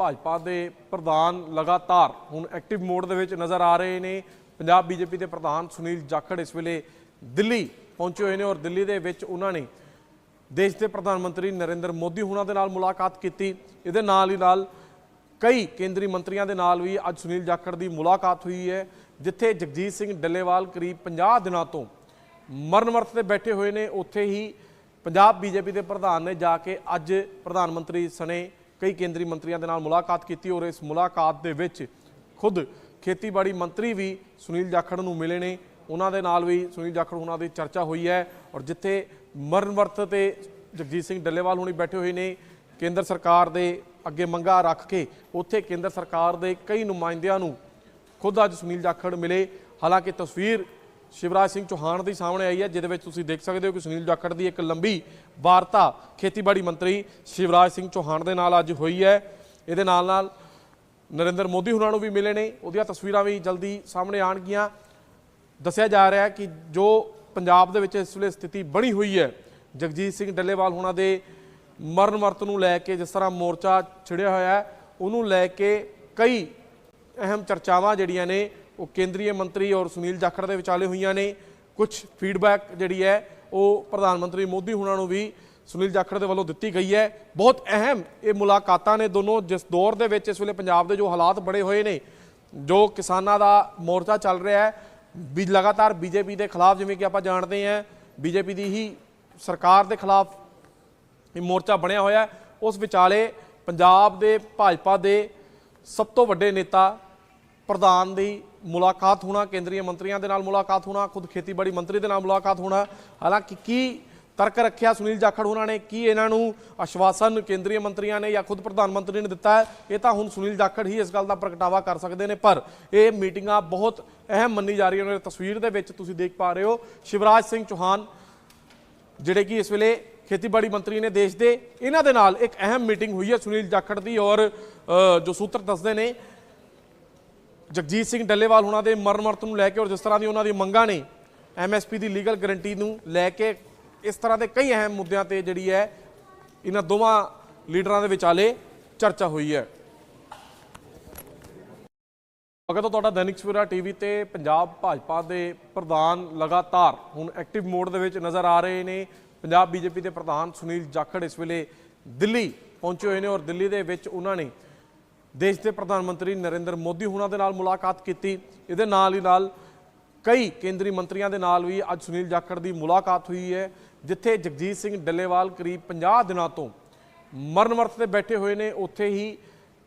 ਭਾਜਪਾ ਦੇ ਪ੍ਰਧਾਨ ਲਗਾਤਾਰ ਹੁਣ ਐਕਟਿਵ ਮੋਡ ਦੇ ਵਿੱਚ ਨਜ਼ਰ ਆ ਰਹੇ ਨੇ। ਪੰਜਾਬ ਬੀਜੇਪੀ ਦੇ ਪ੍ਰਧਾਨ ਸੁਨੀਲ ਜਾਖੜ ਇਸ ਵੇਲੇ ਦਿੱਲੀ ਪਹੁੰਚੇ ਹੋਏ ਨੇ ਔਰ ਦਿੱਲੀ ਦੇ ਵਿੱਚ ਉਹਨਾਂ ਨੇ ਦੇਸ਼ ਦੇ ਪ੍ਰਧਾਨ ਮੰਤਰੀ ਨਰਿੰਦਰ ਮੋਦੀ ਹੁਣਾਂ ਦੇ ਨਾਲ ਮੁਲਾਕਾਤ ਕੀਤੀ। ਇਹਦੇ ਨਾਲ ਹੀ ਨਾਲ ਕਈ ਕੇਂਦਰੀ ਮੰਤਰੀਆਂ ਦੇ ਨਾਲ ਵੀ ਅੱਜ ਸੁਨੀਲ ਜਾਖੜ ਦੀ ਮੁਲਾਕਾਤ ਹੋਈ ਹੈ, ਜਿੱਥੇ ਜਗਜੀਤ ਸਿੰਘ ਡੱਲੇਵਾਲ ਕਰੀਬ 50 ਦਿਨਾਂ ਤੋਂ ਮਰਨ ਵਰਤ ਤੇ ਬੈਠੇ ਹੋਏ ਨੇ। ਉੱਥੇ ਹੀ ਪੰਜਾਬ ਬੀਜੇਪੀ ਦੇ ਪ੍ਰਧਾਨ ਨੇ ਜਾ ਕੇ ਅੱਜ ਪ੍ਰਧਾਨ ਮੰਤਰੀ ਸਣੇ ਕਈ ਕੇਂਦਰੀ ਮੰਤਰੀਆਂ ਦੇ ਨਾਲ ਮੁਲਾਕਾਤ ਕੀਤੀ ਔਰ ਇਸ ਮੁਲਾਕਾਤ ਦੇ ਵਿੱਚ ਖੁਦ ਖੇਤੀਬਾੜੀ ਮੰਤਰੀ ਵੀ ਸੁਨੀਲ ਜਾਖੜ ਨੂੰ ਮਿਲੇ ਨੇ। ਉਹਨਾਂ ਦੇ ਨਾਲ ਵੀ ਸੁਨੀਲ ਜਾਖੜ ਉਹਨਾਂ ਦੀ ਚਰਚਾ ਹੋਈ ਹੈ ਔਰ ਜਿੱਥੇ ਮਰਨ ਵਰਤ ਤੇ ਜਗਜੀਤ ਸਿੰਘ ਡੱਲੇਵਾਲ ਹੁਣੀ ਬੈਠੇ ਹੋਏ ਨੇ, ਕੇਂਦਰ ਸਰਕਾਰ ਦੇ ਅੱਗੇ ਮੰਗਾ ਰੱਖ ਕੇ ਉੱਥੇ ਕੇਂਦਰ ਸਰਕਾਰ ਦੇ ਕਈ ਨੁਮਾਇੰਦਿਆਂ ਨੂੰ ਖੁਦ ਅੱਜ ਸੁਨੀਲ ਜਾਖੜ ਮਿਲੇ। ਹਾਲਾਂਕਿ ਤਸਵੀਰ ਸ਼ਿਵਰਾਜ ਸਿੰਘ ਚੌਹਾਨ ਦੀ ਸਾਹਮਣੇ ਆਈ ਹੈ, ਜਿਹਦੇ ਵਿੱਚ ਤੁਸੀਂ ਦੇਖ ਸਕਦੇ ਹੋ ਕਿ ਸੁਨੀਲ ਜਾਖੜ ਦੀ ਇੱਕ ਲੰਬੀ ਵਾਰਤਾ ਖੇਤੀਬਾੜੀ ਮੰਤਰੀ ਸ਼ਿਵਰਾਜ ਸਿੰਘ ਚੌਹਾਨ ਦੇ ਨਾਲ ਅੱਜ ਹੋਈ ਹੈ। ਇਹਦੇ ਨਾਲ ਨਾਲ ਨਰਿੰਦਰ ਮੋਦੀ ਹੁਣਾਂ ਨੂੰ ਵੀ ਮਿਲੇ ਨੇ। ਉਹਦੀਆਂ ਤਸਵੀਰਾਂ ਵੀ ਜਲਦੀ ਸਾਹਮਣੇ ਆਣਗੀਆਂ ਦੱਸਿਆ ਜਾ ਰਿਹਾ ਹੈ ਕਿ ਜੋ ਪੰਜਾਬ ਦੇ ਵਿੱਚ ਇਸ ਵੇਲੇ ਸਥਿਤੀ ਬਣੀ ਹੋਈ ਹੈ, ਜਗਜੀਤ ਸਿੰਘ ਡੱਲੇਵਾਲ ਹੁਣਾਂ ਦੇ ਮਰਨ ਵਰਤ ਨੂੰ ਲੈ ਕੇ ਜਿਸ ਤਰ੍ਹਾਂ ਮੋਰਚਾ ਛਿੜਿਆ ਹੋਇਆ ਹੈ, ਉਹਨੂੰ ਲੈ ਕੇ ਕਈ ਅਹਿਮ ਚਰਚਾਵਾਂ ਜਿਹੜੀਆਂ ਨੇ ਉਹ ਕੇਂਦਰੀ ਮੰਤਰੀ ਔਰ ਸੁਨੀਲ ਜਾਖੜ ਦੇ ਵਿਚਾਲੇ ਹੋਈਆਂ ਨੇ। ਕੁਝ ਫੀਡਬੈਕ ਜਿਹੜੀ ਹੈ, ਉਹ ਪ੍ਰਧਾਨ ਮੰਤਰੀ ਮੋਦੀ ਹੁਣਾਂ ਨੂੰ ਵੀ ਸੁਨੀਲ ਜਾਖੜ ਦੇ ਵੱਲੋਂ ਦਿੱਤੀ ਗਈ ਹੈ। ਬਹੁਤ ਅਹਿਮ ਇਹ ਮੁਲਾਕਾਤਾਂ ਨੇ ਦੋਨੋਂ, ਜਿਸ ਦੌਰ ਦੇ ਵਿੱਚ ਇਸ ਵੇਲੇ ਪੰਜਾਬ ਦੇ ਜੋ ਹਾਲਾਤ ਬੜੇ ਹੋਏ ਨੇ, ਜੋ ਕਿਸਾਨਾਂ ਦਾ ਮੋਰਚਾ ਚੱਲ ਰਿਹਾ ਹੈ, ਵੀ ਲਗਾਤਾਰ ਬੀਜੇਪੀ ਦੇ ਖਿਲਾਫ ਜਿਵੇਂ ਕਿ ਆਪਾਂ ਜਾਣਦੇ ਹਾਂ, ਬੀਜੇਪੀ ਦੀ ਹੀ ਸਰਕਾਰ ਦੇ ਖਿਲਾਫ ਇਹ ਮੋਰਚਾ ਬਣਿਆ ਹੋਇਆ ਉਸ ਵਿਚਾਲੇ ਪੰਜਾਬ ਦੇ ਭਾਜਪਾ ਦੇ ਸਭ ਤੋਂ ਵੱਡੇ ਨੇਤਾ ਪ੍ਰਧਾਨ ਦੀ ਮੁਲਾਕਾਤ ਹੋਣਾ ਕੇਂਦਰੀ ਮੰਤਰੀਆਂ ਦੇ ਨਾਲ ਮੁਲਾਕਾਤ ਹੋਣਾ, ਖੁਦ ਖੇਤੀਬਾੜੀ ਮੰਤਰੀ ਦੇ ਨਾਲ ਮੁਲਾਕਾਤ ਹੋਣਾ। ਹਾਲਾਂਕਿ ਕੀ ਤਰਕ ਰੱਖਿਆ ਸੁਨੀਲ ਜਾਖੜ ਉਹਨਾਂ ਨੇ, ਕੀ ਇਹਨਾਂ ਨੂੰ ਆਸ਼ਵਾਸਨ ਕੇਂਦਰੀ ਮੰਤਰੀਆਂ ਨੇ ਜਾਂ ਖੁਦ ਪ੍ਰਧਾਨ ਮੰਤਰੀ ਨੇ ਦਿੱਤਾ ਹੈ, ਇਹ ਤਾਂ ਹੁਣ ਸੁਨੀਲ ਜਾਖੜ ਹੀ ਇਸ ਗੱਲ ਦਾ ਪ੍ਰਗਟਾਵਾ ਕਰ ਸਕਦੇ ਨੇ। ਪਰ ਇਹ ਮੀਟਿੰਗਾਂ ਬਹੁਤ ਅਹਿਮ ਮੰਨੀ ਜਾ ਰਹੀਆਂ ਨੇ ਤਸਵੀਰ ਦੇ ਵਿੱਚ ਤੁਸੀਂ ਦੇਖ ਪਾ ਰਹੇ ਹੋ ਸ਼ਿਵਰਾਜ ਸਿੰਘ ਚੌਹਾਨ, ਜਿਹੜੇ ਕਿ ਇਸ ਵੇਲੇ ਖੇਤੀਬਾੜੀ ਮੰਤਰੀ ਨੇ ਦੇਸ਼ ਦੇ, ਇਹਨਾਂ ਦੇ ਨਾਲ ਇੱਕ ਅਹਿਮ ਮੀਟਿੰਗ ਹੋਈ ਹੈ ਸੁਨੀਲ ਜਾਖੜ ਦੀ ਔਰ ਜੋ ਸੂਤਰ ਦੱਸਦੇ ਨੇ ਜਗਜੀਤ ਸਿੰਘ ਡੱਲੇਵਾਲ ਉਹਨਾਂ ਦੇ ਮਰਨ ਵਰਤ ਨੂੰ ਲੈ ਕੇ ਔਰ ਜਿਸ ਤਰ੍ਹਾਂ ਦੀ ਉਹਨਾਂ ਦੀ ਮੰਗਾਂ ਨੇ ਐਮਐਸਪੀ ਦੀ ਲੀਗਲ ਗਾਰੰਟੀ ਨੂੰ ਲੈ ਕੇ ਇਸ ਤਰ੍ਹਾਂ ਦੇ ਕਈ ਅਹਿਮ ਮੁੱਦਿਆਂ ਤੇ ਜਿਹੜੀ ਹੈ ਇਹਨਾਂ ਦੋਵਾਂ ਲੀਡਰਾਂ ਦੇ ਵਿਚਾਲੇ ਚਰਚਾ ਹੋਈ ਹੈ। ਅਗਰ ਤੋਂ ਤੁਹਾਡਾ ਦੈਨਿਕ ਸਵੇਰਾ ਟੀਵੀ ਤੇ। ਪੰਜਾਬ ਭਾਜਪਾ ਦੇ ਪ੍ਰਧਾਨ ਲਗਾਤਾਰ ਹੁਣ ਐਕਟਿਵ ਮੋਡ ਦੇ ਵਿੱਚ ਨਜ਼ਰ ਆ ਰਹੇ ਨੇ। ਪੰਜਾਬ ਬੀਜੇਪੀ ਦੇ ਪ੍ਰਧਾਨ ਸੁਨੀਲ ਜਾਖੜ ਇਸ ਵੇਲੇ ਦਿੱਲੀ ਪਹੁੰਚੇ ਹੋਏ ਨੇ ਔਰ ਦਿੱਲੀ ਦੇ ਵਿੱਚ ਉਹਨਾਂ ਨੇ ਦੇਸ਼ ਦੇ ਪ੍ਰਧਾਨ ਮੰਤਰੀ ਨਰਿੰਦਰ ਮੋਦੀ ਹੁਣਾਂ ਦੇ ਨਾਲ ਮੁਲਾਕਾਤ ਕੀਤੀ। ਇਹਦੇ ਨਾਲ ਹੀ ਨਾਲ ਕਈ ਕੇਂਦਰੀ ਮੰਤਰੀਆਂ ਦੇ ਨਾਲ ਵੀ ਅੱਜ ਸੁਨੀਲ ਜਾਖੜ ਦੀ ਮੁਲਾਕਾਤ ਹੋਈ ਹੈ, ਜਿੱਥੇ ਜਗਜੀਤ ਸਿੰਘ ਡੱਲੇਵਾਲ ਕਰੀਬ 50 ਦਿਨਾਂ ਤੋਂ ਮਰਨ ਵਰਤ ਤੇ ਬੈਠੇ ਹੋਏ ਨੇ। ਉੱਥੇ ਹੀ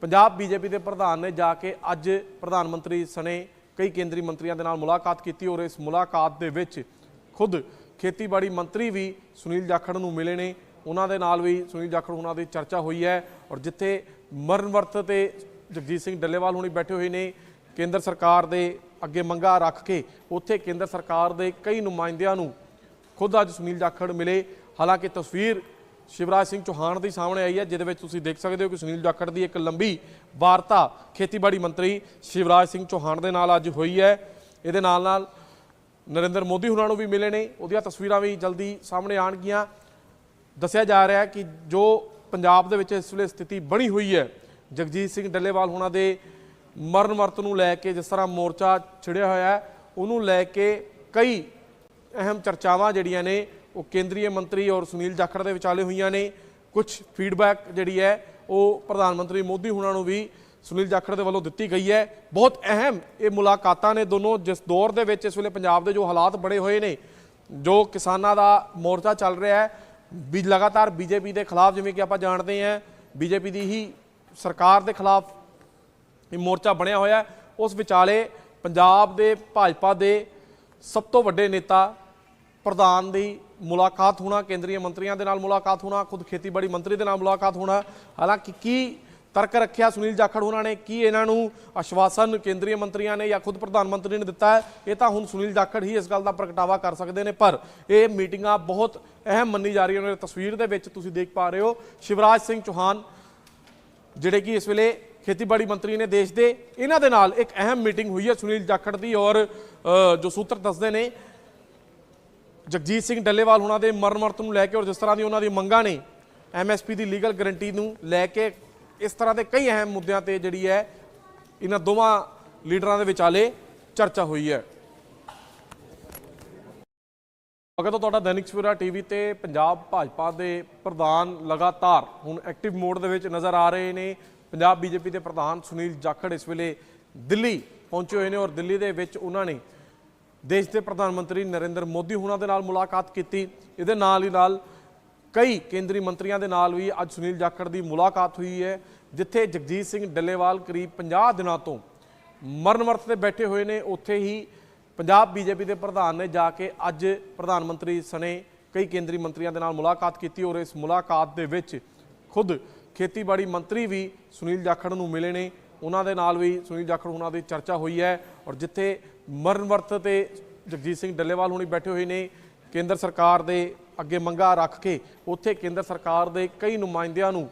ਪੰਜਾਬ ਬੀਜੇਪੀ ਦੇ ਪ੍ਰਧਾਨ ਨੇ ਜਾ ਕੇ ਅੱਜ ਪ੍ਰਧਾਨ ਮੰਤਰੀ ਸਣੇ ਕਈ ਕੇਂਦਰੀ ਮੰਤਰੀਆਂ ਦੇ ਨਾਲ ਮੁਲਾਕਾਤ ਕੀਤੀ ਔਰ ਇਸ ਮੁਲਾਕਾਤ ਦੇ ਵਿੱਚ ਖੁਦ ਖੇਤੀਬਾੜੀ ਮੰਤਰੀ ਵੀ ਸੁਨੀਲ ਜਾਖੜ ਨੂੰ ਮਿਲੇ ਨੇ। ਉਹਨਾਂ ਦੇ ਨਾਲ ਵੀ ਸੁਨੀਲ ਜਾਖੜ ਉਹਨਾਂ ਦੀ ਚਰਚਾ ਹੋਈ ਹੈ ਔਰ ਜਿੱਥੇ ਮਰਨ ਵਰਤ ਤੇ ਜਗਜੀਤ ਸਿੰਘ ਡੱਲੇਵਾਲ ਹੁਣੀ ਬੈਠੇ ਹੋਏ ਨੇ। ਕੇਂਦਰ ਸਰਕਾਰ ਦੇ ਅੱਗੇ ਮੰਗਾ ਰੱਖ ਕੇ ਉੱਥੇ ਕੇਂਦਰ ਸਰਕਾਰ ਦੇ ਕਈ ਨੁਮਾਇੰਦਿਆਂ ਨੂੰ ਖੁਦ ਅੱਜ ਸੁਨੀਲ ਜਾਖੜ ਮਿਲੇ। ਹਾਲਾਂਕਿ ਤਸਵੀਰ ਸ਼ਿਵਰਾਜ ਸਿੰਘ ਚੌਹਾਨ ਦੀ ਸਾਹਮਣੇ ਆਈ ਹੈ, ਜਿਹਦੇ ਵਿੱਚ ਤੁਸੀਂ ਦੇਖ ਸਕਦੇ ਹੋ ਕਿ ਸੁਨੀਲ ਜਾਖੜ ਦੀ ਇੱਕ ਲੰਬੀ ਵਾਰਤਾ ਖੇਤੀਬਾੜੀ ਮੰਤਰੀ ਸ਼ਿਵਰਾਜ ਸਿੰਘ ਚੌਹਾਨ ਦੇ ਨਾਲ ਅੱਜ ਹੋਈ ਹੈ। ਇਹਦੇ ਨਾਲ ਨਾਲ ਨਰਿੰਦਰ ਮੋਦੀ ਹੁਣਾਂ ਨੂੰ ਵੀ ਮਿਲੇ ਨੇ। ਉਹਦੀਆਂ ਤਸਵੀਰਾਂ ਵੀ ਜਲਦੀ ਸਾਹਮਣੇ ਆਣਗੀਆਂ ਦੱਸਿਆ ਜਾ ਰਿਹਾ ਹੈ ਕਿ ਜੋ ਪੰਜਾਬ ਦੇ ਵਿੱਚ ਇਸ ਵੇਲੇ ਸਥਿਤੀ ਬਣੀ ਹੋਈ ਹੈ। ਜਗਜੀਤ ਸਿੰਘ ਡੱਲੇਵਾਲ ਹੋਣਾ ਦੇ ਮਰਨ ਵਰਤ ਨੂੰ ਲੈ ਕੇ ਜਿਸ ਤਰ੍ਹਾਂ ਮੋਰਚਾ ਛਿੜਿਆ ਹੋਇਆ ਹੈ, ਉਹਨੂੰ ਲੈ ਕੇ ਕਈ ਅਹਿਮ ਚਰਚਾਵਾਂ ਜਿਹੜੀਆਂ ਨੇ, ਉਹ ਕੇਂਦਰੀ ਮੰਤਰੀ ਔਰ ਸੁਨੀਲ ਜਾਖੜ ਦੇ ਵਿਚਾਲੇ ਹੋਈਆਂ ਨੇ। ਕੁਝ ਫੀਡਬੈਕ ਜਿਹੜੀ ਹੈ, ਉਹ ਪ੍ਰਧਾਨ ਮੰਤਰੀ ਮੋਦੀ ਹੁਣਾਂ ਨੂੰ ਵੀ ਸੁਨੀਲ ਜਾਖੜ ਦੇ ਵੱਲੋਂ ਦਿੱਤੀ ਗਈ ਹੈ। ਬਹੁਤ ਅਹਿਮ ਇਹ ਮੁਲਾਕਾਤਾਂ ਨੇ ਦੋਨੋਂ, ਜਿਸ ਦੌਰ ਦੇ ਵਿੱਚ ਇਸ ਵੇਲੇ ਪੰਜਾਬ ਦੇ ਜੋ ਹਾਲਾਤ ਬਣੇ ਹੋਏ ਨੇ, ਜੋ ਕਿਸਾਨਾਂ ਦਾ ਮੋਰਚਾ ਚੱਲ ਰਿਹਾ ਹੈ ਵੀ ਲਗਾਤਾਰ ਬੀਜੇਪੀ ਦੇ ਖਿਲਾਫ ਜਿਵੇਂ ਕਿ ਆਪਾਂ ਜਾਣਦੇ ਹਾਂ, ਬੀਜੇਪੀ ਦੀ ਹੀ ਸਰਕਾਰ ਦੇ ਖਿਲਾਫ ਇਹ ਮੋਰਚਾ ਬਣਿਆ ਹੋਇਆ ਉਸ ਵਿਚਾਲੇ ਪੰਜਾਬ ਦੇ ਭਾਜਪਾ ਦੇ ਸਭ ਤੋਂ ਵੱਡੇ ਨੇਤਾ ਪ੍ਰਧਾਨ ਦੀ ਮੁਲਾਕਾਤ ਹੋਣਾ, ਕੇਂਦਰੀ ਮੰਤਰੀਆਂ ਦੇ ਨਾਲ ਮੁਲਾਕਾਤ ਹੋਣਾ, ਖੁਦ ਖੇਤੀਬਾੜੀ ਮੰਤਰੀ ਦੇ ਨਾਲ ਮੁਲਾਕਾਤ ਹੋਣਾ, ਹਾਲਾਂਕਿ ਕੀ ਤਰਕ ਰੱਖਿਆ ਸੁਨੀਲ ਜਾਖੜ ਉਹਨਾਂ ਨੇ ਕੀ ਇਹਨਾਂ ਨੂੰ ਆਸ਼ਵਾਸਨ ਕੇਂਦਰੀ ਮੰਤਰੀਆਂ ਨੇ ਜਾਂ ਖੁਦ ਪ੍ਰਧਾਨ ਮੰਤਰੀ ਨੇ ਦਿੱਤਾ ਹੈ, ਇਹ ਤਾਂ ਹੁਣ ਸੁਨੀਲ ਜਾਖੜ ਹੀ ਇਸ ਗੱਲ ਦਾ ਪ੍ਰਗਟਾਵਾ ਕਰ ਸਕਦੇ ਨੇ, ਪਰ ਇਹ ਮੀਟਿੰਗਾਂ ਬਹੁਤ ਅਹਿਮ ਮੰਨੀ ਜਾ ਰਹੀਆਂ ਨੇ ਤਸਵੀਰ ਦੇ ਵਿੱਚ ਤੁਸੀਂ ਦੇਖ ਪਾ ਰਹੇ ਹੋ ਸ਼ਿਵਰਾਜ ਸਿੰਘ ਚੌਹਾਨ, ਜਿਹੜੇ ਕਿ ਇਸ ਵੇਲੇ ਖੇਤੀਬਾੜੀ ਮੰਤਰੀ ਨੇ ਦੇਸ਼ ਦੇ, ਇਹਨਾਂ ਦੇ ਨਾਲ ਇੱਕ ਅਹਿਮ ਮੀਟਿੰਗ ਹੋਈ ਹੈ ਸੁਨੀਲ ਜਾਖੜ ਦੀ ਔਰ ਜੋ ਸੂਤਰ ਦੱਸਦੇ ਨੇ, ਜਗਜੀਤ ਸਿੰਘ ਡੱਲੇਵਾਲ ਉਹਨਾਂ ਦੇ ਮਰਨ ਵਰਤ ਨੂੰ ਲੈ ਕੇ ਔਰ ਜਿਸ ਤਰ੍ਹਾਂ ਦੀ ਉਹਨਾਂ ਦੀ ਮੰਗਾਂ ਨੇ ਐਮਐਸਪੀ ਦੀ ਲੀਗਲ ਗਾਰੰਟੀ ਨੂੰ ਲੈ ਕੇ ਇਸ ਤਰ੍ਹਾਂ ਦੇ ਕਈ ਅਹਿਮ ਮੁੱਦਿਆਂ ਤੇ ਜਿਹੜੀ ਹੈ ਇਹਨਾਂ ਦੋਵਾਂ ਲੀਡਰਾਂ ਦੇ ਵਿਚਾਲੇ ਚਰਚਾ ਹੋਈ ਹੈ। ਅਗਰ ਤੋਂ ਤੁਹਾਡਾ ਦੈਨਿਕ ਸਵੇਰਾ ਟੀਵੀ ਤੇ। ਪੰਜਾਬ ਭਾਜਪਾ ਦੇ ਪ੍ਰਧਾਨ ਲਗਾਤਾਰ ਹੁਣ ਐਕਟਿਵ ਮੋਡ ਦੇ ਵਿੱਚ ਨਜ਼ਰ ਆ ਰਹੇ ਨੇ। ਪੰਜਾਬ ਬੀਜੇਪੀ ਦੇ ਪ੍ਰਧਾਨ ਸੁਨੀਲ ਜਾਖੜ ਇਸ ਵੇਲੇ ਦਿੱਲੀ ਪਹੁੰਚੇ ਹੋਏ ਨੇ ਔਰ ਦਿੱਲੀ ਦੇ ਵਿੱਚ ਉਹਨਾਂ ਨੇ ਦੇਸ਼ ਦੇ ਪ੍ਰਧਾਨ ਮੰਤਰੀ ਨਰਿੰਦਰ ਮੋਦੀ ਹੁਣਾਂ ਦੇ ਨਾਲ ਮੁਲਾਕਾਤ ਕੀਤੀ। ਇਹਦੇ ਨਾਲ ਹੀ ਨਾਲ ਕਈ ਕੇਂਦਰੀ ਮੰਤਰੀਆਂ ਦੇ ਨਾਲ ਵੀ ਅੱਜ ਸੁਨੀਲ ਜਾਖੜ ਦੀ ਮੁਲਾਕਾਤ ਹੋਈ ਹੈ, ਜਿੱਥੇ ਜਗਜੀਤ ਸਿੰਘ ਡੱਲੇਵਾਲ ਕਰੀਬ 50 ਦਿਨਾਂ ਤੋਂ ਮਰਨ ਵਰਤ ਤੇ ਬੈਠੇ ਹੋਏ ਨੇ। ਉੱਥੇ ਹੀ ਪੰਜਾਬ ਬੀਜੇਪੀ ਦੇ ਪ੍ਰਧਾਨ ਨੇ ਜਾ ਕੇ ਅੱਜ ਪ੍ਰਧਾਨ ਮੰਤਰੀ ਸਣੇ ਕਈ ਕੇਂਦਰੀ ਮੰਤਰੀਆਂ ਦੇ ਨਾਲ ਮੁਲਾਕਾਤ ਕੀਤੀ ਔਰ ਇਸ ਮੁਲਾਕਾਤ ਦੇ ਵਿੱਚ ਖੁਦ ਖੇਤੀਬਾੜੀ ਮੰਤਰੀ ਵੀ ਸੁਨੀਲ ਜਾਖੜ ਨੂੰ ਮਿਲੇ ਨੇ। ਉਹਨਾਂ ਦੇ ਨਾਲ ਵੀ ਸੁਨੀਲ ਜਾਖੜ ਉਹਨਾਂ ਦੀ ਚਰਚਾ ਹੋਈ ਹੈ ਔਰ ਜਿੱਥੇ ਮਰਨ ਵਰਤ ਤੇ ਜਗਜੀਤ ਸਿੰਘ ਡੱਲੇਵਾਲ ਹੁਣੀ ਬੈਠੇ ਹੋਏ ਨੇ ਕੇਂਦਰ ਸਰਕਾਰ ਦੇ ਅੱਗੇ ਮੰਗਾ ਰੱਖ ਕੇ ਉੱਥੇ ਕੇਂਦਰ ਸਰਕਾਰ ਦੇ ਕਈ ਨੁਮਾਇੰਦਿਆਂ ਨੂੰ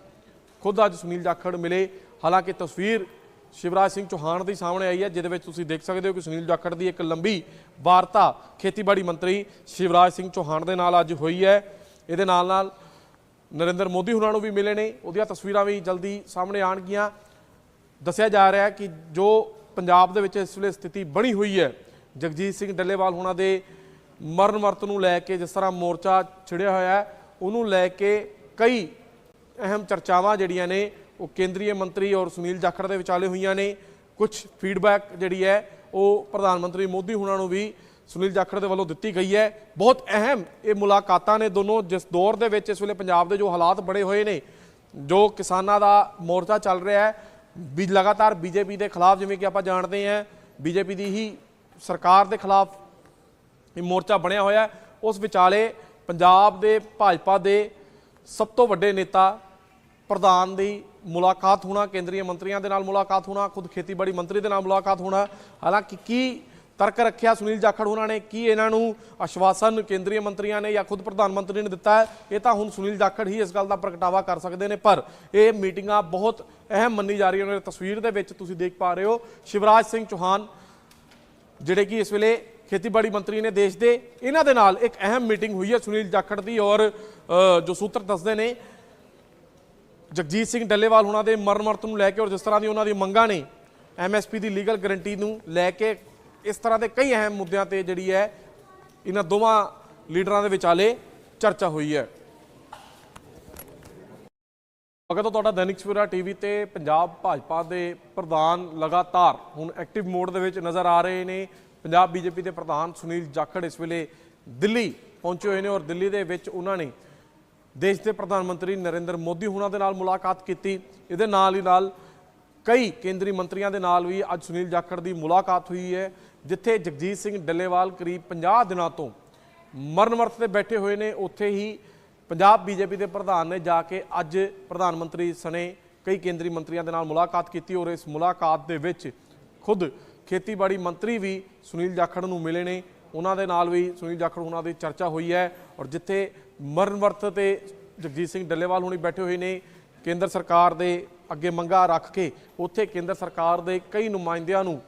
ਖੁਦ ਅੱਜ ਸੁਨੀਲ ਜਾਖੜ ਮਿਲੇ। ਹਾਲਾਂਕਿ ਤਸਵੀਰ ਸ਼ਿਵਰਾਜ ਸਿੰਘ ਚੌਹਾਨ ਦੀ ਸਾਹਮਣੇ ਆਈ ਹੈ, ਜਿਹਦੇ ਵਿੱਚ ਤੁਸੀਂ ਦੇਖ ਸਕਦੇ ਹੋ ਕਿ ਸੁਨੀਲ ਜਾਖੜ ਦੀ ਇੱਕ ਲੰਬੀ ਵਾਰਤਾ ਖੇਤੀਬਾੜੀ ਮੰਤਰੀ ਸ਼ਿਵਰਾਜ ਸਿੰਘ ਚੌਹਾਨ ਦੇ ਨਾਲ ਅੱਜ ਹੋਈ ਹੈ। ਇਹਦੇ ਨਾਲ ਨਾਲ ਨਰਿੰਦਰ ਮੋਦੀ ਹੁਣਾਂ ਨੂੰ ਵੀ ਮਿਲੇ ਨੇ। ਉਹਦੀਆਂ ਤਸਵੀਰਾਂ ਵੀ ਜਲਦੀ ਸਾਹਮਣੇ ਆਣਗੀਆਂ ਦੱਸਿਆ ਜਾ ਰਿਹਾ ਹੈ ਕਿ ਜੋ ਪੰਜਾਬ ਦੇ ਵਿੱਚ ਇਸ ਵੇਲੇ ਸਥਿਤੀ ਬਣੀ ਹੋਈ ਹੈ, ਜਗਜੀਤ ਸਿੰਘ ਡੱਲੇਵਾਲ ਹੁਣਾਂ ਦੇ ਮਰਨ ਵਰਤ ਨੂੰ ਲੈ ਕੇ ਜਿਸ ਤਰ੍ਹਾਂ ਮੋਰਚਾ ਛਿੜਿਆ ਹੋਇਆ ਹੈ, ਉਹਨੂੰ ਲੈ ਕੇ ਕਈ ਅਹਿਮ ਚਰਚਾਵਾਂ ਜਿਹੜੀਆਂ ਨੇ, ਉਹ ਕੇਂਦਰੀ ਮੰਤਰੀ ਔਰ ਸੁਨੀਲ ਜਾਖੜ ਦੇ ਵਿਚਾਲੇ ਹੋਈਆਂ ਨੇ। ਕੁਝ ਫੀਡਬੈਕ ਜਿਹੜੀ ਹੈ, ਉਹ ਪ੍ਰਧਾਨ ਮੰਤਰੀ ਮੋਦੀ ਹੁਣਾਂ ਨੂੰ ਵੀ ਸੁਨੀਲ ਜਾਖੜ ਦੇ ਵੱਲੋਂ ਦਿੱਤੀ ਗਈ ਹੈ। ਬਹੁਤ ਅਹਿਮ ਇਹ ਮੁਲਾਕਾਤਾਂ ਨੇ ਦੋਨੋਂ, ਜਿਸ ਦੌਰ ਦੇ ਵਿੱਚ ਇਸ ਵੇਲੇ ਪੰਜਾਬ ਦੇ ਜੋ ਹਾਲਾਤ ਬੜੇ ਹੋਏ ਨੇ, ਜੋ ਕਿਸਾਨਾਂ ਦਾ ਮੋਰਚਾ ਚੱਲ ਰਿਹਾ ਹੈ, ਵੀ ਲਗਾਤਾਰ ਬੀਜੇਪੀ ਦੇ ਖਿਲਾਫ ਜਿਵੇਂ ਕਿ ਆਪਾਂ ਜਾਣਦੇ ਹਾਂ, ਬੀਜੇਪੀ ਦੀ ਹੀ ਸਰਕਾਰ ਦੇ ਖਿਲਾਫ ਇਹ ਮੋਰਚਾ ਬਣਿਆ ਹੋਇਆ ਉਸ ਵਿਚਾਲੇ ਪੰਜਾਬ ਦੇ ਭਾਜਪਾ ਦੇ ਸਭ ਤੋਂ ਵੱਡੇ ਨੇਤਾ ਪ੍ਰਧਾਨ ਦੀ ਮੁਲਾਕਾਤ ਹੋਣਾ ਕੇਂਦਰੀ ਮੰਤਰੀਆਂ ਦੇ ਨਾਲ ਮੁਲਾਕਾਤ ਹੋਣਾ, ਖੁਦ ਖੇਤੀਬਾੜੀ ਮੰਤਰੀ ਦੇ ਨਾਲ ਮੁਲਾਕਾਤ ਹੋਣਾ। ਹਾਲਾਂਕਿ ਕੀ ਤਰਕ ਰੱਖਿਆ ਸੁਨੀਲ ਜਾਖੜ ਉਹਨਾਂ ਨੇ, ਕੀ ਇਹਨਾਂ ਨੂੰ ਆਸ਼ਵਾਸਨ ਕੇਂਦਰੀ ਮੰਤਰੀਆਂ ਨੇ ਜਾਂ ਖੁਦ ਪ੍ਰਧਾਨ ਮੰਤਰੀ ਨੇ ਦਿੱਤਾ ਹੈ, ਇਹ ਤਾਂ ਹੁਣ ਸੁਨੀਲ ਜਾਖੜ ਹੀ ਇਸ ਗੱਲ ਦਾ ਪ੍ਰਗਟਾਵਾ ਕਰ ਸਕਦੇ ਨੇ। ਪਰ ਇਹ ਮੀਟਿੰਗਾਂ ਬਹੁਤ ਅਹਿਮ ਮੰਨੀ ਜਾ ਰਹੀਆਂ ਨੇ। ਤਸਵੀਰ ਦੇ ਵਿੱਚ ਤੁਸੀਂ ਦੇਖ ਪਾ ਰਹੇ ਹੋ ਸ਼ਿਵਰਾਜ ਸਿੰਘ ਚੌਹਾਨ, ਜਿਹੜੇ ਕਿ ਇਸ ਵੇਲੇ ਖੇਤੀਬਾੜੀ ਮੰਤਰੀ ਨੇ ਦੇਸ਼ ਦੇ ਇਹਨਾਂ ਦੇ ਨਾਲ ਇੱਕ ਅਹਿਮ ਮੀਟਿੰਗ ਹੋਈ ਹੈ ਸੁਨੀਲ ਜਾਖੜ ਦੀ ਔਰ ਜੋ ਸੂਤਰ ਦੱਸਦੇ ਨੇ, ਜਗਜੀਤ ਸਿੰਘ ਡੱਲੇਵਾਲ ਉਹਨਾਂ ਦੇ ਮਰਨ ਵਰਤ ਨੂੰ ਲੈ ਕੇ ਔਰ ਜਿਸ ਤਰ੍ਹਾਂ ਦੀ ਉਹਨਾਂ ਦੀ ਮੰਗਾਂ ਨੇ ਐਮਐਸਪੀ ਦੀ ਲੀਗਲ ਗਾਰੰਟੀ ਨੂੰ ਲੈ ਕੇ ਇਸ ਤਰ੍ਹਾਂ ਦੇ ਕਈ ਅਹਿਮ ਮੁੱਦਿਆਂ ਤੇ ਜਿਹੜੀ ਹੈ, ਇਹਨਾਂ ਦੋਵਾਂ ਲੀਡਰਾਂ ਦੇ ਵਿਚਾਲੇ ਚਰਚਾ ਹੋਈ ਹੈ। ਅਗਰ ਤੋਂ ਤੁਹਾਡਾ ਦੈਨਿਕ ਸਵੇਰਾ ਟੀਵੀ ਤੇ। ਪੰਜਾਬ ਭਾਜਪਾ ਦੇ ਪ੍ਰਧਾਨ ਲਗਾਤਾਰ ਹੁਣ ਐਕਟਿਵ ਮੋਡ ਦੇ ਵਿੱਚ ਨਜ਼ਰ ਆ ਰਹੇ ਨੇ। ਪੰਜਾਬ ਬੀਜੇਪੀ ਦੇ ਪ੍ਰਧਾਨ ਸੁਨੀਲ ਜਾਖੜ ਇਸ ਵੇਲੇ ਦਿੱਲੀ ਪਹੁੰਚੇ ਹੋਏ ਨੇ ਔਰ ਦਿੱਲੀ ਦੇ ਵਿੱਚ ਉਹਨਾਂ ਨੇ ਦੇਸ਼ ਦੇ ਪ੍ਰਧਾਨ ਮੰਤਰੀ ਨਰਿੰਦਰ ਮੋਦੀ ਹੁਣਾਂ ਦੇ ਨਾਲ ਮੁਲਾਕਾਤ ਕੀਤੀ। ਇਹਦੇ ਨਾਲ ਹੀ ਨਾਲ ਕਈ ਕੇਂਦਰੀ ਮੰਤਰੀਆਂ ਦੇ ਨਾਲ ਵੀ ਅੱਜ ਸੁਨੀਲ ਜਾਖੜ ਦੀ ਮੁਲਾਕਾਤ ਹੋਈ ਹੈ, ਜਿੱਥੇ ਜਗਜੀਤ ਸਿੰਘ ਡੱਲੇਵਾਲ ਕਰੀਬ 50 ਦਿਨਾਂ ਤੋਂ ਮਰਨ ਵਰਤ ਤੇ ਬੈਠੇ ਹੋਏ ਨੇ। ਉੱਥੇ ਹੀ ਪੰਜਾਬ ਬੀਜੇਪੀ ਦੇ ਪ੍ਰਧਾਨ ਨੇ ਜਾ ਕੇ ਅੱਜ ਪ੍ਰਧਾਨ ਮੰਤਰੀ ਸਣੇ ਕਈ ਕੇਂਦਰੀ ਮੰਤਰੀਆਂ ਦੇ ਨਾਲ ਮੁਲਾਕਾਤ ਕੀਤੀ ਔਰ ਇਸ ਮੁਲਾਕਾਤ ਦੇ ਵਿੱਚ ਖੁਦ ਖੇਤੀਬਾੜੀ ਮੰਤਰੀ ਵੀ ਸੁਨੀਲ ਜਾਖੜ ਨੂੰ ਮਿਲੇ ਨੇ। ਉਹਨਾਂ ਦੇ ਨਾਲ ਵੀ ਸੁਨੀਲ ਜਾਖੜ ਉਹਨਾਂ ਦੀ ਚਰਚਾ ਹੋਈ ਹੈ ਔਰ ਜਿੱਥੇ ਮਰਨ ਵਰਤ ਤੇ ਜਗਜੀਤ ਸਿੰਘ ਡੱਲੇਵਾਲ ਹੁਣੀ ਬੈਠੇ ਹੋਏ ਨੇ, ਕੇਂਦਰ ਸਰਕਾਰ ਦੇ ਅੱਗੇ ਮੰਗਾ ਰੱਖ ਕੇ ਉੱਥੇ ਕੇਂਦਰ ਸਰਕਾਰ ਦੇ ਕਈ ਨੁਮਾਇੰਦਿਆਂ ਨੂੰ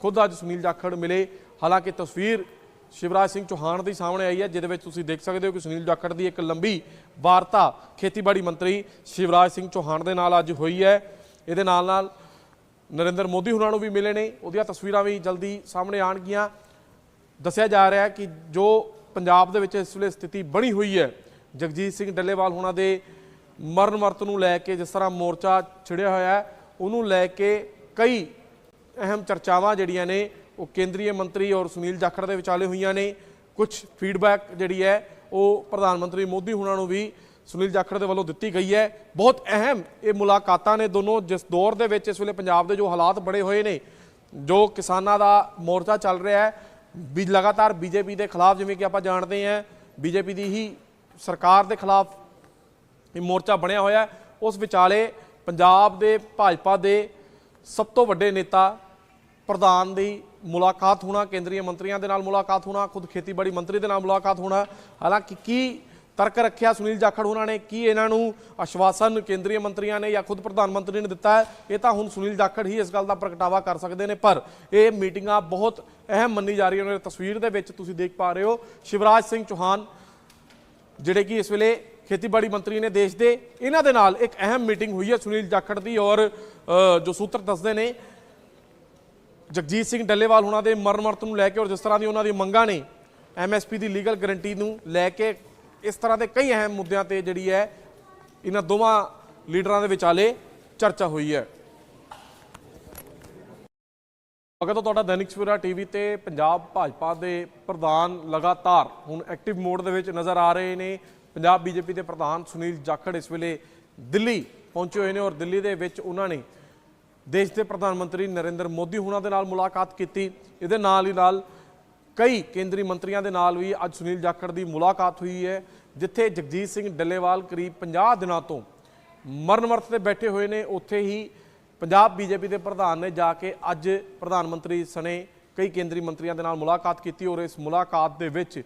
ਖੁਦ ਅੱਜ ਸੁਨੀਲ ਜਾਖੜ ਮਿਲੇ। ਹਾਲਾਂਕਿ ਤਸਵੀਰ ਸ਼ਿਵਰਾਜ ਸਿੰਘ ਚੌਹਾਨ ਦੀ ਸਾਹਮਣੇ ਆਈ ਹੈ, ਜਿਹਦੇ ਵਿੱਚ ਤੁਸੀਂ ਦੇਖ ਸਕਦੇ ਹੋ ਕਿ ਸੁਨੀਲ ਜਾਖੜ ਦੀ ਇੱਕ ਲੰਬੀ ਵਾਰਤਾ ਖੇਤੀਬਾੜੀ ਮੰਤਰੀ ਸ਼ਿਵਰਾਜ ਸਿੰਘ ਚੌਹਾਨ ਦੇ ਨਾਲ ਅੱਜ ਹੋਈ ਹੈ। ਇਹਦੇ ਨਾਲ ਨਾਲ ਨਰਿੰਦਰ ਮੋਦੀ ਹੁਣਾਂ ਨੂੰ ਵੀ ਮਿਲੇ ਨੇ। ਉਹਦੀਆਂ ਤਸਵੀਰਾਂ ਵੀ ਜਲਦੀ ਸਾਹਮਣੇ ਆਣਗੀਆਂ ਦੱਸਿਆ ਜਾ ਰਿਹਾ ਕਿ ਜੋ ਪੰਜਾਬ ਦੇ ਵਿੱਚ ਇਸ ਵੇਲੇ ਸਥਿਤੀ ਬਣੀ ਹੋਈ ਹੈ, ਜਗਜੀਤ ਸਿੰਘ ਡੱਲੇਵਾਲ ਹੁਣਾਂ ਦੇ ਮਰਨ ਵਰਤ ਨੂੰ ਲੈ ਕੇ ਜਿਸ ਤਰ੍ਹਾਂ ਮੋਰਚਾ ਛਿੜਿਆ ਹੋਇਆ ਹੈ, ਉਹਨੂੰ ਲੈ ਕੇ ਕਈ ਅਹਿਮ ਚਰਚਾਵਾਂ ਜਿਹੜੀਆਂ ਨੇ, ਉਹ ਕੇਂਦਰੀ ਮੰਤਰੀ ਔਰ ਸੁਨੀਲ ਜਾਖੜ ਦੇ ਵਿਚਾਲੇ ਹੋਈਆਂ ਨੇ। ਕੁਝ ਫੀਡਬੈਕ ਜਿਹੜੀ ਹੈ, ਉਹ ਪ੍ਰਧਾਨ ਮੰਤਰੀ ਮੋਦੀ ਹੁਣਾਂ ਨੂੰ ਵੀ ਸੁਨੀਲ ਜਾਖੜ ਦੇ ਵੱਲੋਂ ਦਿੱਤੀ ਗਈ ਹੈ ਬਹੁਤ ਅਹਿਮ ਇਹ ਮੁਲਾਕਾਤਾਂ ਨੇ ਦੋਨੋਂ ਜਿਸ ਦੌਰ ਦੇ ਵਿੱਚ ਇਸ ਵੇਲੇ ਪੰਜਾਬ ਦੇ ਜੋ ਹਾਲਾਤ ਬਣੇ ਹੋਏ ਨੇ, ਜੋ ਕਿਸਾਨਾਂ ਦਾ ਮੋਰਚਾ ਚੱਲ ਰਿਹਾ ਹੈ, ਵੀ ਲਗਾਤਾਰ ਬੀਜੇਪੀ ਦੇ ਖਿਲਾਫ ਜਿਵੇਂ ਕਿ ਆਪਾਂ ਜਾਣਦੇ ਹਾਂ, ਬੀਜੇਪੀ ਦੀ ਹੀ ਸਰਕਾਰ ਦੇ ਖਿਲਾਫ ਇਹ ਮੋਰਚਾ ਬਣਿਆ ਹੋਇਆ ਹੈ। ਉਸ ਵਿਚਾਲੇ ਪੰਜਾਬ ਦੇ ਭਾਜਪਾ ਦੇ ਸਭ ਤੋਂ ਵੱਡੇ ਨੇਤਾ ਪ੍ਰਧਾਨ ਦੀ ਮੁਲਾਕਾਤ ਹੋਣਾ, ਕੇਂਦਰੀ ਮੰਤਰੀਆਂ ਦੇ ਨਾਲ ਮੁਲਾਕਾਤ ਹੋਣਾ, ਖੁਦ ਖੇਤੀਬਾੜੀ ਮੰਤਰੀ ਦੇ ਨਾਲ ਮੁਲਾਕਾਤ ਹੋਣਾ, ਹਾਲਾਂਕਿ ਕੀ ਤਰਕ ਰੱਖਿਆ ਸੁਨੀਲ ਜਾਖੜ ਉਹਨਾਂ ਨੇ ਕੀ ਇਹਨਾਂ ਨੂੰ ਆਸ਼ਵਾਸਨ ਕੇਂਦਰੀ ਮੰਤਰੀਆਂ ਨੇ ਜਾਂ ਖੁਦ ਪ੍ਰਧਾਨ ਮੰਤਰੀ ਨੇ ਦਿੱਤਾ ਹੈ, ਇਹ ਤਾਂ ਹੁਣ ਸੁਨੀਲ ਜਾਖੜ ਹੀ ਇਸ ਗੱਲ ਦਾ ਪ੍ਰਗਟਾਵਾ ਕਰ ਸਕਦੇ ਨੇ, ਪਰ ਇਹ ਮੀਟਿੰਗਾਂ ਬਹੁਤ ਅਹਿਮ ਮੰਨੀ ਜਾ ਰਹੀਆਂ ਨੇ ਤਸਵੀਰ ਦੇ ਵਿੱਚ ਤੁਸੀਂ ਦੇਖ ਪਾ ਰਹੇ ਹੋ ਸ਼ਿਵਰਾਜ ਸਿੰਘ ਚੌਹਾਨ, ਜਿਹੜੇ ਕਿ ਇਸ ਵੇਲੇ ਖੇਤੀਬਾੜੀ ਮੰਤਰੀ ਨੇ ਦੇਸ਼ ਦੇ, ਇਹਨਾਂ ਦੇ ਨਾਲ ਇੱਕ ਅਹਿਮ ਮੀਟਿੰਗ ਹੋਈ ਹੈ ਸੁਨੀਲ ਜਾਖੜ ਦੀ ਔਰ ਜੋ ਸੂਤਰ ਦੱਸਦੇ ਨੇ, ਜਗਜੀਤ ਸਿੰਘ ਡੱਲੇਵਾਲ ਉਹਨਾਂ ਦੇ ਮਰਨ ਮਰਤ ਨੂੰ ਲੈ ਕੇ ਔਰ ਜਿਸ ਤਰ੍ਹਾਂ ਦੀ ਉਹਨਾਂ ਦੀ ਮੰਗਾਂ ਨੇ ਐਮਐਸਪੀ ਦੀ ਲੀਗਲ ਗਾਰੰਟੀ ਨੂੰ ਲੈ ਕੇ ਇਸ ਤਰ੍ਹਾਂ ਦੇ ਕਈ ਅਹਿਮ ਮੁੱਦਿਆਂ ਤੇ ਜਿਹੜੀ ਹੈ ਇਹਨਾਂ ਦੋਵਾਂ ਲੀਡਰਾਂ ਦੇ ਵਿਚਾਲੇ ਚਰਚਾ ਹੋਈ ਹੈ। ਅਗਰ ਹੈ ਤੁਹਾਡਾ ਦੈਨਿਕ ਸਵੇਰਾ ਟੀਵੀ ਤੇ। ਪੰਜਾਬ ਭਾਜਪਾ ਦੇ ਪ੍ਰਧਾਨ ਲਗਾਤਾਰ ਹੁਣ ਐਕਟਿਵ ਮੋਡ ਦੇ ਵਿੱਚ ਨਜ਼ਰ ਆ ਰਹੇ ਨੇ। ਪੰਜਾਬ ਬੀਜੇਪੀ ਦੇ ਪ੍ਰਧਾਨ ਸੁਨੀਲ ਜਾਖੜ ਇਸ ਵੇਲੇ ਦਿੱਲੀ ਪਹੁੰਚੇ ਹੋਏ ਨੇ ਔਰ ਦਿੱਲੀ ਦੇ ਵਿੱਚ ਉਹਨਾਂ ਨੇ ਦੇਸ਼ ਦੇ ਪ੍ਰਧਾਨ ਮੰਤਰੀ ਨਰਿੰਦਰ ਮੋਦੀ ਹੁਣਾਂ ਦੇ ਨਾਲ ਮੁਲਾਕਾਤ ਕੀਤੀ। ਇਹਦੇ ਨਾਲ ਹੀ ਨਾਲ ਕਈ ਕੇਂਦਰੀ ਮੰਤਰੀਆਂ ਦੇ ਨਾਲ ਵੀ ਅੱਜ ਸੁਨੀਲ ਜਾਖੜ ਦੀ ਮੁਲਾਕਾਤ ਹੋਈ ਹੈ, ਜਿੱਥੇ ਜਗਜੀਤ ਸਿੰਘ ਡੱਲੇਵਾਲ ਕਰੀਬ 50 ਦਿਨਾਂ ਤੋਂ ਮਰਨ ਵਰਤ ਤੇ ਬੈਠੇ ਹੋਏ ਨੇ। ਉੱਥੇ ਹੀ ਪੰਜਾਬ ਬੀਜੇਪੀ ਦੇ ਪ੍ਰਧਾਨ ਨੇ ਜਾ ਕੇ ਅੱਜ ਪ੍ਰਧਾਨ ਮੰਤਰੀ ਸਣੇ ਕਈ ਕੇਂਦਰੀ ਮੰਤਰੀਆਂ ਦੇ ਨਾਲ ਮੁਲਾਕਾਤ ਕੀਤੀ ਔਰ ਇਸ ਮੁਲਾਕਾਤ ਦੇ ਵਿੱਚ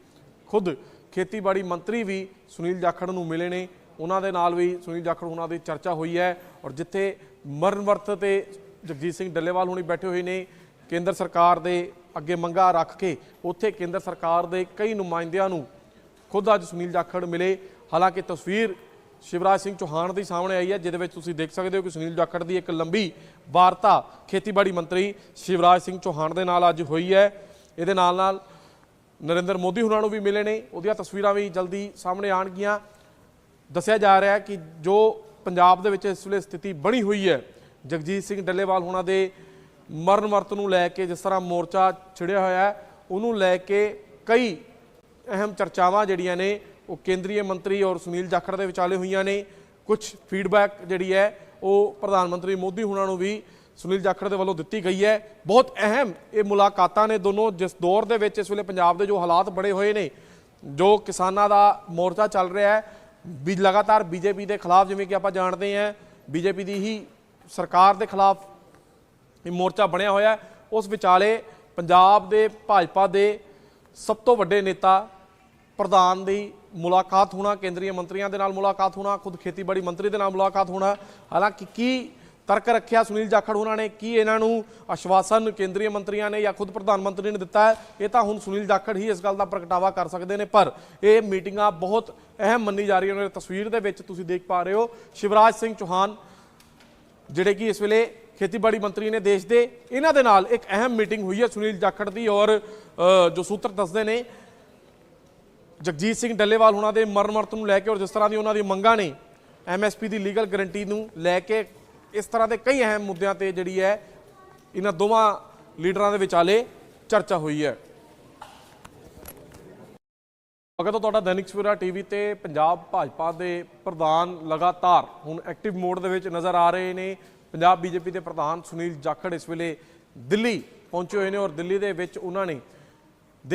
ਖੁਦ ਖੇਤੀਬਾੜੀ ਮੰਤਰੀ ਵੀ ਸੁਨੀਲ ਜਾਖੜ ਨੂੰ ਮਿਲੇ ਨੇ। ਉਹਨਾਂ ਦੇ ਨਾਲ ਵੀ ਸੁਨੀਲ ਜਾਖੜ ਉਹਨਾਂ ਦੀ ਚਰਚਾ ਹੋਈ ਹੈ ਔਰ ਜਿੱਥੇ ਮਰਨ ਵਰਤ ਤੇ ਜਗਜੀਤ ਸਿੰਘ ਡੱਲੇਵਾਲ ਹੁਣੀ ਬੈਠੇ ਹੋਏ ਨੇ, ਕੇਂਦਰ ਸਰਕਾਰ ਦੇ ਅੱਗੇ ਮੰਗਾ ਰੱਖ ਕੇ ਉੱਥੇ ਕੇਂਦਰ ਸਰਕਾਰ ਦੇ ਕਈ ਨੁਮਾਇੰਦਿਆਂ ਨੂੰ ਖੁਦ ਅੱਜ ਸੁਨੀਲ ਜਾਖੜ ਮਿਲੇ। ਹਾਲਾਂਕਿ ਤਸਵੀਰ ਸ਼ਿਵਰਾਜ ਸਿੰਘ ਚੌਹਾਨ ਦੀ ਸਾਹਮਣੇ ਆਈ ਹੈ, ਜਿਹਦੇ ਵਿੱਚ ਤੁਸੀਂ ਦੇਖ ਸਕਦੇ ਹੋ ਕਿ ਸੁਨੀਲ ਜਾਖੜ ਦੀ ਇੱਕ ਲੰਬੀ ਵਾਰਤਾ ਖੇਤੀਬਾੜੀ ਮੰਤਰੀ ਸ਼ਿਵਰਾਜ ਸਿੰਘ ਚੌਹਾਨ ਦੇ ਨਾਲ ਅੱਜ ਹੋਈ ਹੈ। ਇਹਦੇ ਨਾਲ ਨਾਲ ਨਰਿੰਦਰ ਮੋਦੀ ਹੁਣਾਂ ਨੂੰ ਵੀ ਮਿਲੇ ਨੇ। ਉਹਦੀਆਂ ਤਸਵੀਰਾਂ ਵੀ ਜਲਦੀ ਸਾਹਮਣੇ ਆਣਗੀਆਂ ਦੱਸਿਆ ਜਾ ਰਿਹਾ ਹੈ ਕਿ ਜੋ ਪੰਜਾਬ ਦੇ ਵਿੱਚ ਇਸ ਵੇਲੇ ਸਥਿਤੀ ਬਣੀ ਹੋਈ ਹੈ, ਜਗਜੀਤ ਸਿੰਘ ਡੱਲੇਵਾਲ ਹੁਣਾਂ ਦੇ ਮਰਨ ਵਰਤ ਨੂੰ ਲੈ ਕੇ ਜਿਸ ਤਰ੍ਹਾਂ ਮੋਰਚਾ ਛਿੜਿਆ ਹੋਇਆ ਹੈ, ਉਹਨੂੰ ਲੈ ਕੇ ਕਈ ਅਹਿਮ ਚਰਚਾਵਾਂ ਜਿਹੜੀਆਂ ਨੇ, ਉਹ ਕੇਂਦਰੀ ਮੰਤਰੀ ਔਰ ਸੁਨੀਲ ਜਾਖੜ ਦੇ ਵਿਚਾਲੇ ਹੋਈਆਂ ਨੇ। ਕੁਝ ਫੀਡਬੈਕ ਜਿਹੜੀ ਹੈ, ਉਹ ਪ੍ਰਧਾਨ ਮੰਤਰੀ ਮੋਦੀ ਹੁਣਾਂ ਨੂੰ ਵੀ ਸੁਨੀਲ ਜਾਖੜ ਦੇ ਵੱਲੋਂ ਦਿੱਤੀ ਗਈ ਹੈ। ਬਹੁਤ ਅਹਿਮ ਇਹ ਮੁਲਾਕਾਤਾਂ ਨੇ ਦੋਨੋਂ, ਜਿਸ ਦੌਰ ਦੇ ਵਿੱਚ ਇਸ ਵੇਲੇ ਪੰਜਾਬ ਦੇ ਜੋ ਹਾਲਾਤ ਬੜੇ ਹੋਏ ਨੇ, ਜੋ ਕਿਸਾਨਾਂ ਦਾ ਮੋਰਚਾ ਚੱਲ ਰਿਹਾ ਹੈ, ਵੀ ਲਗਾਤਾਰ ਬੀਜੇਪੀ ਦੇ ਖਿਲਾਫ ਜਿਵੇਂ ਕਿ ਆਪਾਂ ਜਾਣਦੇ ਹਾਂ, ਬੀਜੇਪੀ ਦੀ ਹੀ ਸਰਕਾਰ ਦੇ ਖਿਲਾਫ ਇਹ ਮੋਰਚਾ ਬਣਿਆ ਹੋਇਆ ਉਸ ਵਿਚਾਲੇ ਪੰਜਾਬ ਦੇ, ਭਾਜਪਾ ਦੇ ਸਭ ਤੋਂ ਵੱਡੇ ਨੇਤਾ ਪ੍ਰਧਾਨ ਦੀ ਮੁਲਾਕਾਤ ਹੋਣਾ ਕੇਂਦਰੀ ਮੰਤਰੀਆਂ ਦੇ ਨਾਲ ਮੁਲਾਕਾਤ ਹੋਣਾ, ਖੁਦ ਖੇਤੀਬਾੜੀ ਮੰਤਰੀ ਦੇ ਨਾਲ ਮੁਲਾਕਾਤ ਹੋਣਾ। ਹਾਲਾਂਕਿ ਕੀ ਤਰਕ ਰੱਖਿਆ ਸੁਨੀਲ ਜਾਖੜ ਉਹਨਾਂ ਨੇ, ਕੀ ਇਹਨਾਂ ਨੂੰ ਆਸ਼ਵਾਸਨ ਕੇਂਦਰੀ ਮੰਤਰੀਆਂ ਨੇ ਜਾਂ ਖੁਦ ਪ੍ਰਧਾਨ ਮੰਤਰੀ ਨੇ ਦਿੱਤਾ ਹੈ, ਇਹ ਤਾਂ ਹੁਣ ਸੁਨੀਲ ਜਾਖੜ ਹੀ ਇਸ ਗੱਲ ਦਾ ਪ੍ਰਗਟਾਵਾ ਕਰ ਸਕਦੇ ਨੇ। ਪਰ ਇਹ ਮੀਟਿੰਗਾਂ ਬਹੁਤ ਅਹਿਮ ਮੰਨੀ ਜਾ ਰਹੀਆਂ ਨੇ। ਤਸਵੀਰ ਦੇ ਵਿੱਚ ਤੁਸੀਂ ਦੇਖ ਪਾ ਰਹੇ ਹੋ ਸ਼ਿਵਰਾਜ ਸਿੰਘ ਚੌਹਾਨ, ਜਿਹੜੇ ਕਿ ਇਸ ਵੇਲੇ ਖੇਤੀਬਾੜੀ ਮੰਤਰੀ ਨੇ ਦੇਸ਼ ਦੇ ਇਹਨਾਂ ਦੇ ਨਾਲ ਇੱਕ ਅਹਿਮ ਮੀਟਿੰਗ ਹੋਈ ਹੈ ਸੁਨੀਲ ਜਾਖੜ ਦੀ ਔਰ ਜੋ ਸੂਤਰ ਦੱਸਦੇ ਨੇ, ਜਗਜੀਤ ਸਿੰਘ ਡੱਲੇਵਾਲ ਉਹਨਾਂ ਦੇ ਮਰਨ ਮਰਤ ਨੂੰ ਲੈ ਕੇ ਔਰ ਜਿਸ ਤਰ੍ਹਾਂ ਦੀ ਉਹਨਾਂ ਦੀ ਮੰਗਾਂ ਨੇ ਐਮਐਸਪੀ ਦੀ ਲੀਗਲ ਗਾਰੰਟੀ ਨੂੰ ਲੈ ਕੇ ਇਸ ਤਰ੍ਹਾਂ ਦੇ ਕਈ ਅਹਿਮ ਮੁੱਦਿਆਂ ਤੇ ਜਿਹੜੀ ਹੈ, ਇਹਨਾਂ ਦੋਵਾਂ ਲੀਡਰਾਂ ਦੇ ਵਿਚਾਲੇ ਚਰਚਾ ਹੋਈ ਹੈ। ਸਵਾਗਤ ਹੈ ਤੁਹਾਡਾ ਦੈਨਿਕ ਸਵੇਰਾ ਟੀਵੀ ਤੇ। ਪੰਜਾਬ ਭਾਜਪਾ ਦੇ ਪ੍ਰਧਾਨ ਲਗਾਤਾਰ ਹੁਣ ਐਕਟਿਵ ਮੋਡ ਦੇ ਵਿੱਚ ਨਜ਼ਰ ਆ ਰਹੇ ਨੇ। ਪੰਜਾਬ ਬੀਜੇਪੀ ਦੇ ਪ੍ਰਧਾਨ ਸੁਨੀਲ ਜਾਖੜ ਇਸ ਵੇਲੇ ਦਿੱਲੀ ਪਹੁੰਚੇ ਹੋਏ ਨੇ ਔਰ ਦਿੱਲੀ ਦੇ ਵਿੱਚ ਉਹਨਾਂ ਨੇ